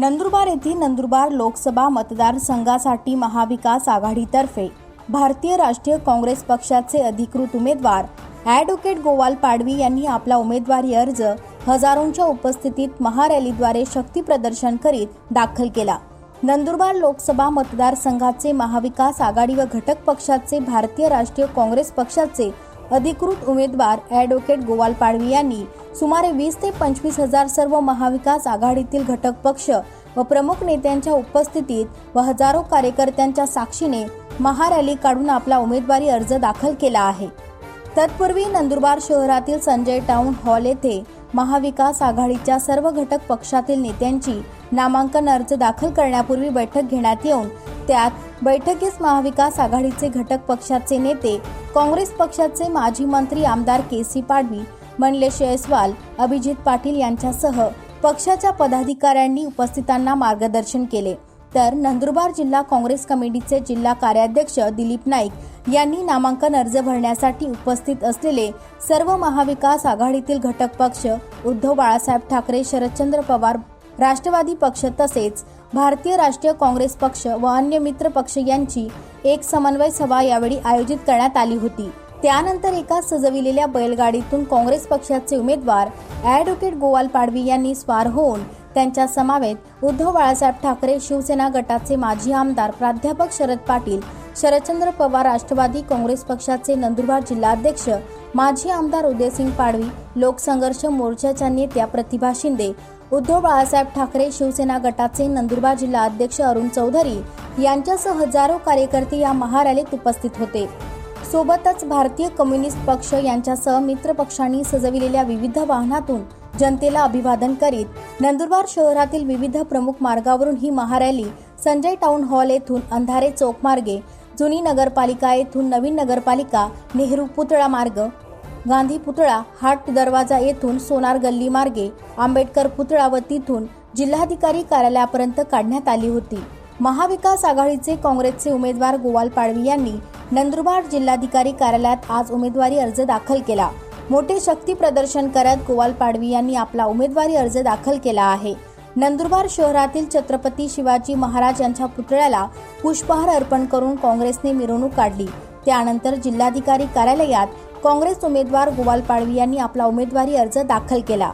नंदुरबार येथील नंदुरबार लोकसभा मतदारसंघासाठी महाविकास आघाडीतर्फे भारतीय राष्ट्रीय काँग्रेस पक्षाचे अधिकृत उमेदवार ॲडव्होकेट गोवाल पाडवी यांनी आपला उमेदवारी अर्ज हजारोंच्या उपस्थितीत महारॅलीद्वारे शक्ती प्रदर्शन करीत दाखल केला. नंदुरबार लोकसभा मतदारसंघाचे महाविकास आघाडी व घटक पक्षाचे भारतीय राष्ट्रीय काँग्रेस पक्षाचे अधिकृत उमेदवार ॲडव्होकेट गोवाल पाडवी यांनी सुमारे वीस ते पंचवीस हजार सर्व महाविकास आघाडीतील घटक पक्ष व प्रमुख नेत्यांच्या उपस्थितीत व हजारो कार्यकर्त्यांच्या साक्षीने महारॅली काढून आपला उमेदवारी अर्ज दाखल केला आहे. तत्पूर्वी नंदुरबार शहरातील संजय टाउन हॉल येथे महाविकास आघाडीच्या सर्व घटक पक्षातील नेत्यांची नामांकन अर्ज दाखल करण्यापूर्वी बैठक घेण्यात येऊन त्यात बैठकीस महाविकास आघाडीचे घटक पक्षाचे नेते काँग्रेस पक्षाचे माजी मंत्री आमदार के सी पाडवी मंडलेश जयस्वाल अभिजित पाटील यांच्यासह पक्षाच्या पदाधिकाऱ्यांनी उपस्थितांना मार्गदर्शन केले. तर नंदुरबार जिल्हा काँग्रेस कमिटीचे जिल्हा कार्याध्यक्ष दिलीप नाईक यांनी नामांकन अर्ज भरण्यासाठी उपस्थित असलेले सर्व महाविकास आघाडीतील घटक पक्ष उद्धव बाळासाहेब ठाकरे शरदचंद्र पवार राष्ट्रवादी पक्ष तसेच भारतीय राष्ट्रीय काँग्रेस पक्ष व अन्य मित्र पक्ष यांची एक समन्वय सभा यावेळी आयोजित करण्यात आली होती. त्यानंतर एका सजविलेल्या बैलगाडीतून काँग्रेस पक्षाचे उमेदवार ॲडव्होकेट गोवाल पाडवी यांनी स्वार होऊन त्यांच्या समावेत उद्धव बाळासाहेब ठाकरे शिवसेना गटाचे माजी आमदार प्राध्यापक शरद पाटील शरदचंद्र पवार राष्ट्रवादी काँग्रेस पक्षाचे नंदुरबार जिल्हाध्यक्ष माजी आमदार उदयसिंग पाडवी लोकसंघर्ष मोर्चाच्या नेत्या प्रतिभा शिंदे उद्धव बाळासाहेब ठाकरे शिवसेना गटाचे नंदुरबार जिल्हा अध्यक्ष अरुण चौधरी यांच्यासह हजारो कार्यकर्ते या महारॅलीत उपस्थित होते. सोबतच भारतीय कम्युनिस्ट पक्ष यांच्यासह मित्र पक्षांनी सजविलेल्या विविध वाहनातून जनतेला अभिवादन करीत नंदुरबार शहरातील विविध प्रमुख मार्गावरून ही महारॅली संजय टाउन हॉल येथून अंधारे चौक मार्गे जुनी नगरपालिका येथून नवीन नगरपालिका नेहरू पुतळा मार्ग गांधी पुतळा हाट दरवाजा येथून सोनार गल्ली मार्गे आंबेडकर पुतळा व तिथून जिल्हाधिकारी कार्यालयापर्यंत काढण्यात आली होती. महाविकास आघाडीचे काँग्रेसचे उमेदवार गोवाल पाडवी यांनी नंदुरबार जिल्हाधिकारी कार्यालयात आज उमेदवारी अर्ज दाखल केला. मोठे शक्ती प्रदर्शन करत गोवाल पाडवी यांनी आपला उमेदवारी अर्ज दाखल केला आहे. नंदुरबार शहरातील छत्रपती शिवाजी महाराज यांच्या पुतळ्याला पुष्पहार अर्पण करून काँग्रेसने मिरवणूक काढली. त्यानंतर जिल्हाधिकारी कार्यालयात काँग्रेस उमेदवार गोवाल पाडवी यांनी आपला उमेदवारी अर्ज दाखल केला.